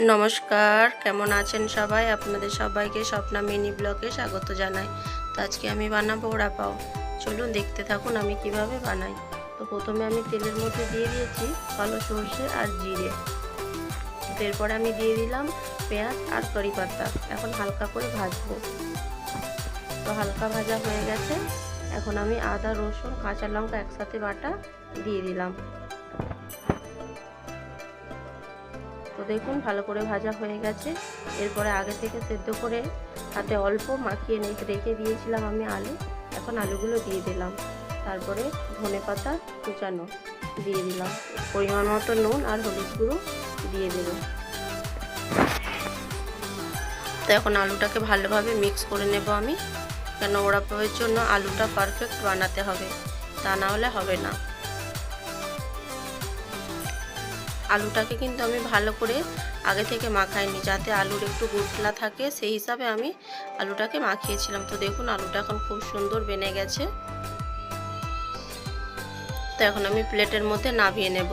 নমস্কার, কেমন আছেন সবাই? আপনাদের সবাইকে স্বপ্না মিনি ব্লগে স্বাগত জানাই। তো আজকে আমি বানাবো ওড়া পাও চলুন দেখতে থাকুন আমি কীভাবে বানাই। তো প্রথমে আমি তেলের মধ্যে দিয়ে দিয়েছি কালো সর্ষে আর জিরে। এরপরে আমি দিয়ে দিলাম পেঁয়াজ আর কারি পাতা এখন হালকা করে ভাজবো। তো হালকা ভাজা হয়ে গেছে। এখন আমি আদা, রসুন, কাঁচা লঙ্কা একসাথে বাটা দিয়ে দিলাম। দেখুন, ভালো করে ভাজা হয়ে গেছে। এরপরে আগে থেকে সেদ্ধ করে হাতে অল্প মাখিয়ে রেখে দিয়েছিলাম আমি আলু। এখন আলুগুলো দিয়ে দিলাম। তারপরে ধনে পাতা কুচানো দিয়ে দিলাম। পরিমাণ মতো নুন আর হলুদ গুঁড়ো দিয়ে দেব তো এখন আলুটাকে ভালোভাবে মিক্স করে নেব আমি। কেন ওড়া পাওয়ার জন্য আলুটা পারফেক্ট বানাতে হবে। তা না হলে হবে না। আলুটাকে কিন্তু আমি ভালো করে আগে থেকে মাখাইনি, যাতে আলুর একটু গুটলা থাকে, সেই হিসাবে আমি আলুটাকে মাখিয়েছিলাম। তো দেখুন, আলুটা এখন খুব সুন্দর বেনে গেছে। তো এখন আমি প্লেটের মধ্যে নামিয়ে নেব।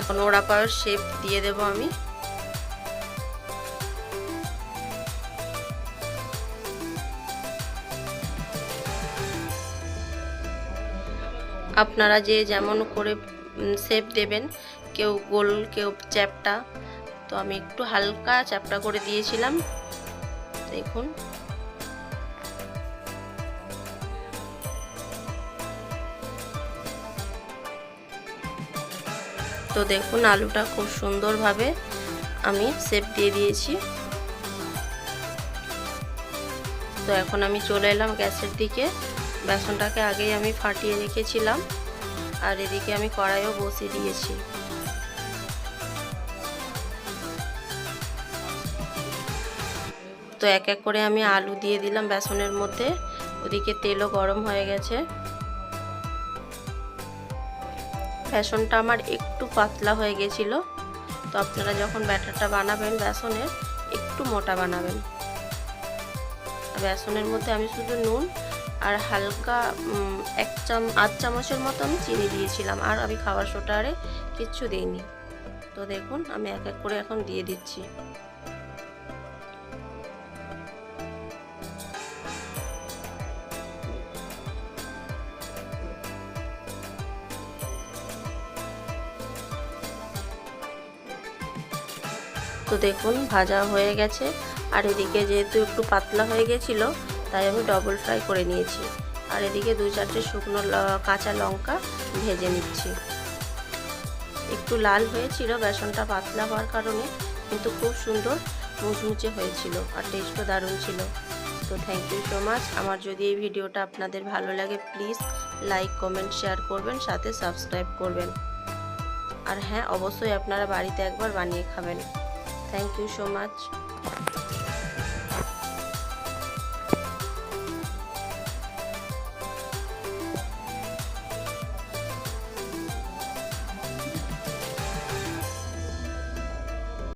এখন ওড়া পাওয়ার শেপ দিয়ে দেব আমি। আপনারা যে যেমন করে শেপ দেবেন, কেউ গোল, কেউ চ্যাপটা, তো আমি একটু হালকা চ্যাপটা করে দিয়েছিলাম। দেখুন। তো দেখুন, আলুটা খুব সুন্দরভাবে আমি শেপ দিয়ে দিয়েছি। তো এখন আমি চলে এলাম গ্যাসের দিকে। বেসনটাকে আগেই আমি ফাটিয়ে রেখেছিলাম। আর এদিকে আমি কড়াইও বসিয়ে দিয়েছি। তো এক এক করে আমি আলু দিয়ে দিলাম বেসনের মধ্যে। ওদিকে তেলও গরম হয়ে গেছে। বেসনটা আমার একটু পাতলা হয়ে গেছিল। তো আপনারা যখন ব্যাটারটা বানাবেন বেসনের একটু মোটা বানাবেন। বেসনের মধ্যে আমি শুধু নুন আর হালকা এক চাম, আধ চামচের মতো আমি চিনি দিয়েছিলাম। আর আমি খাবার সোটারে কিচ্ছু দিইনি। তো দেখুন, আমি এক এক করে এখন দিয়ে দিচ্ছি। তো দেখুন, ভাজা হয়ে গেছে। আর এদিকে যেহেতু একটু পাতলা হয়ে গেছিল তাই আমি ডবল ফ্রাই করে নিয়েছি। আর এদিকে দু চারটে শুকনো কাঁচা লঙ্কা ভেজে নিচ্ছি। একটু লাল হয়েছিল, বেসনটা পাতলা হওয়ার কারণে, কিন্তু খুব সুন্দর মুচমুচে হয়েছিল আর টেস্টও দারুণ ছিল। তো থ্যাংক ইউ সো মাচ আমার যদি এই ভিডিওটা আপনাদের ভালো লাগে প্লিজ লাইক কমেন্ট শেয়ার করবেন, সাথে সাবস্ক্রাইব করবেন। আর হ্যাঁ অবশ্যই আপনারা বাড়িতে একবার বানিয়ে খাবেন। Thank you so much